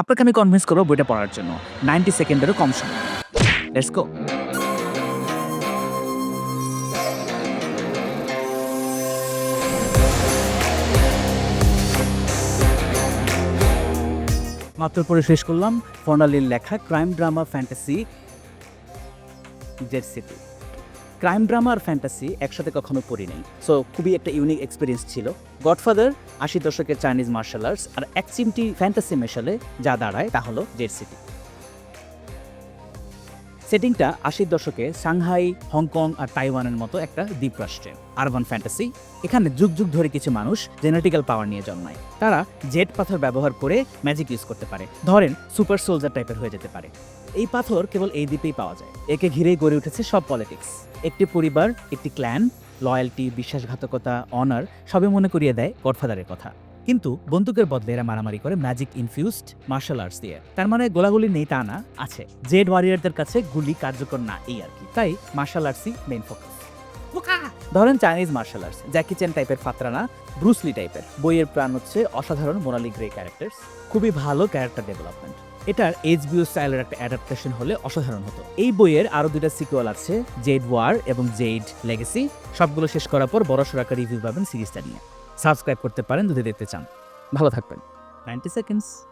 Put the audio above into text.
আপনাকে আমি কনভিন্স করব বইটা পড়ার জন্য। নাইনটি সেকেন্ডেরও কম সময়। মাত্র পরে শেষ করলাম। ফর্নালির লেখা crime drama fantasy Jade City crime drama আর ফ্যান্টাসি একসাথে কখনো পড়ি নেই সো খুবই একটা ইউনিক এক্সপিরিয়েন্স ছিল। গডফাদার আশি দশকের চাইনিজ মার্শাল আর্টস আর এক চিমটি ফ্যান্টাসি মেশালে যা দাঁড়ায় তা হলো জেড সিটি সেটিংটা আশির দশকে সাংহাই, হংকং আর তাইওয়ানের মতো একটা দ্বীপরাষ্ট্রে, আরবান ফ্যান্টাসি, এখানে যুগ যুগ ধরে কিছু মানুষ জেনেটিক্যাল পাওয়ার নিয়ে জন্মায়। তারা জেট পাথর ব্যবহার করে ম্যাজিক ইউজ করতে পারে। ধরেন, সুপার সোলজার টাইপের হয়ে যেতে পারে। এই পাথর কেবল এই দ্বীপেই পাওয়া যায়। একে ঘিরেই গড়ে উঠেছে সব পলিটিক্স। একটি পরিবার, একটি ক্ল্যান লয়্যালটি বিশ্বাসঘাতকতা, অনার সবে মনে করিয়ে দেয় গডফাদারের কথা। কিন্তু বন্দুকের বদলে এরা মারামারি করে ম্যাজিক ইনফিউজড মার্শাল আর্টস দিয়ে। তার মানে গোলাগুলি নেই তা না আছে। জেড ওয়ারিয়ারদের কাছে গুলি কার্যকর না এই আর কি। তাই মার্শাল আর্টসই মেইন ফোকাস ধরেন Chinese martial arts Jackie Chan টাইপের ফাতরানা ব্রুসলি টাইপের বইয়ের প্রাণ হচ্ছে অসাধারণ মোনালি গ্রে ক্যারেক্টার্স খুবই ভালো ক্যারেক্টার ডেভেলপমেন্ট এটার এইচবিও স্টাইলের একটা অ্যাডাপ্টেশন হলে অসাধারণ হতো। এই বইয়ের আরও দুটা সিকুয়াল আছে জেড ওয়ার এবং জেড লেগেসি সবগুলো শেষ করার পর বড় সরাকা রিভিউ পাবেন সিরিজটা নিয়ে। সাবস্ক্রাইব করতে পারেন যদি দেখতে চান। ভালো থাকবেন। Ninety seconds.